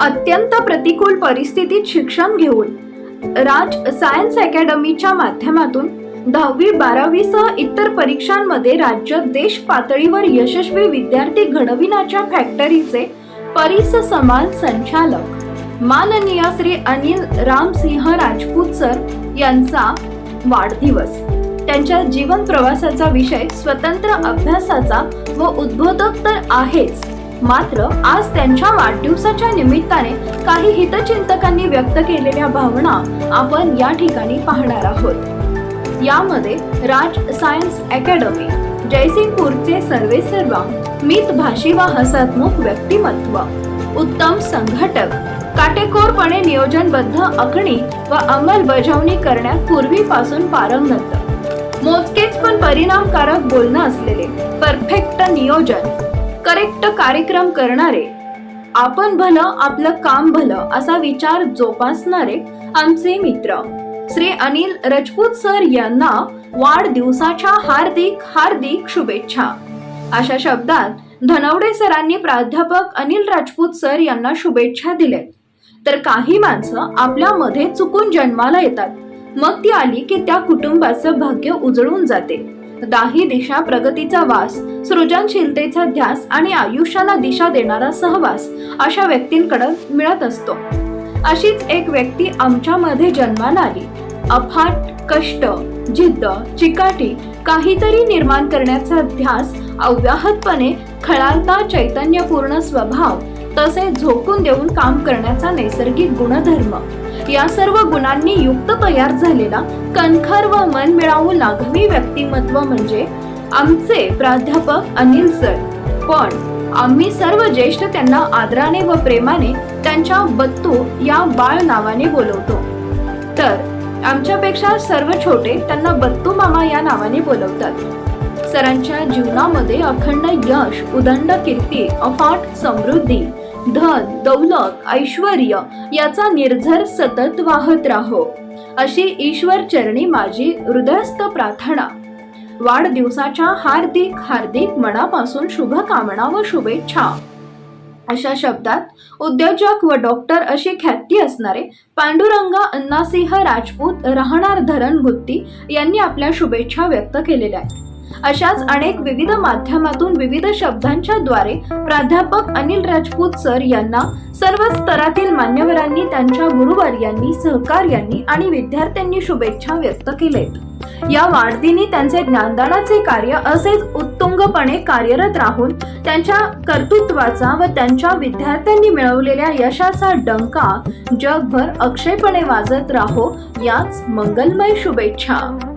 अत्यंत प्रतिकूल परिस्थितीत शिक्षण घेऊन राज सायन्स अकॅडमीच्या माध्यमातून दहावी बारावीसह इतर परीक्षांमध्ये राज्य देश पातळीवर यशस्वी विद्यार्थी घडविण्याच्या फॅक्टरीचे परिस समान संचालक. माननीय श्री अनिल रामसिंह राजपूत सर यांचा वाढदिवस. त्यांच्या जीवन प्रवासाचा विषय स्वतंत्र अभ्यासाचा व उद्बोधक तर आहेच. मात्र आज त्यांच्या वाढदिवसाच्या निमित्ताने काही हितचिंतकांनी व्यक्त केलेल्या भावना आपण या ठिकाणी पाहणार आहोत. यामध्ये राज सायन्स अकॅडमी जयसिंगपूरचे सर्वे सर्वा मित भाषी व हसतमुख व्यक्तिमत्व उत्तम संघटक काटेकोरपणे नियोजनबद्ध आखणी व अंमलबजावणी करण्यात पूर्वीपासून पारंगत. मोजकेच पण परिणामकारक बोलणं असलेले परफेक्ट नियोजन. करेक्ट कार्यक्रम करणारे. आपण भलं आपलं काम भलं असा विचार जोपासणारे आमचे मित्र. श्री अनिल राजपूत सर यांना वाढदिवसाच्या हार्दिक हार्दिक शुभेच्छा. अशा शब्दात धनवडे सरांनी प्राध्यापक अनिल राजपूत सर यांना शुभेच्छा दिल्या तर काही माणसं आपल्यामध्ये चुकून जन्माला येतात. मग ती आली की त्या कुटुंबाचं भाग्य उजळून जाते. दाही दिशा प्रगतीचा वास सृजनशीलतेचा ध्यास आणि आयुष्याला दिशा देणारा सहवास अशा व्यक्तींकडे मिळत असतो. अशीच एक व्यक्ती आमच्यामध्ये जन्माला आली. अफाट कष्ट जिद्द चिकाटी काहीतरी निर्माण करण्याचा ध्यास अव्याहतपणे खळाळता चैतन्यपूर्ण स्वभाव तसे झोकून देऊन काम करण्याचा नैसर्गिक गुणधर्म या सर्व गुणांनी युक्त तयार झालेला कणखर व मन मिळावू लाघवी व्यक्तिमत्व म्हणजे आमचे प्राध्यापक अनिल सर. पण आम्ही सर्व ज्येष्ठ त्यांना आदराने व प्रेमाने त्यांच्या बत्तू या बाळ नावाने बोलवतो. तर आमच्यापेक्षा सर्व छोटे त्यांना बत्तू मामा या नावाने बोलवतात. सरांच्या जीवनामध्ये अखंड यश उदंड कीर्ती अफाट समृद्धी धन दौलत ऐश्वर याचा निर्झर सतत वाहत राहो. अशी ईश्वर चरणी माझी हृदयस्थ प्रार्थना. वाढदिवसाच्या हार्दिक हार्दिक मनापासून शुभकामना व शुभेच्छा. अशा शब्दात उद्योजक व डॉक्टर अशी ख्याती असणारे पांडुरंग अण्णासिंह राजपूत राहणार धरण गुत्ती यांनी आपल्या शुभेच्छा व्यक्त केलेल्या आहेत. अशाच अनेक विविध माध्यमातून विविध शब्दांच्या द्वारे प्राध्यापक अनिल राजपूत सर यांना सर्व स्तरातील मान्यवरांनी त्यांच्या गुरुवार्यांनी सहकार्यांनी आणि विद्यार्थ्यांनी शुभेच्छा व्यक्त केलेत. या वाढदिनी त्यांचे ज्ञानदानाचे कार्य असेच उत्तुंगपणे कार्यरत राहून त्यांच्या कर्तृत्वाचा व त्यांच्या विद्यार्थ्यांनी मिळवलेल्या यशाचा डंका जगभर अक्षयपणे वाजत राहो याच मंगलमय शुभेच्छा.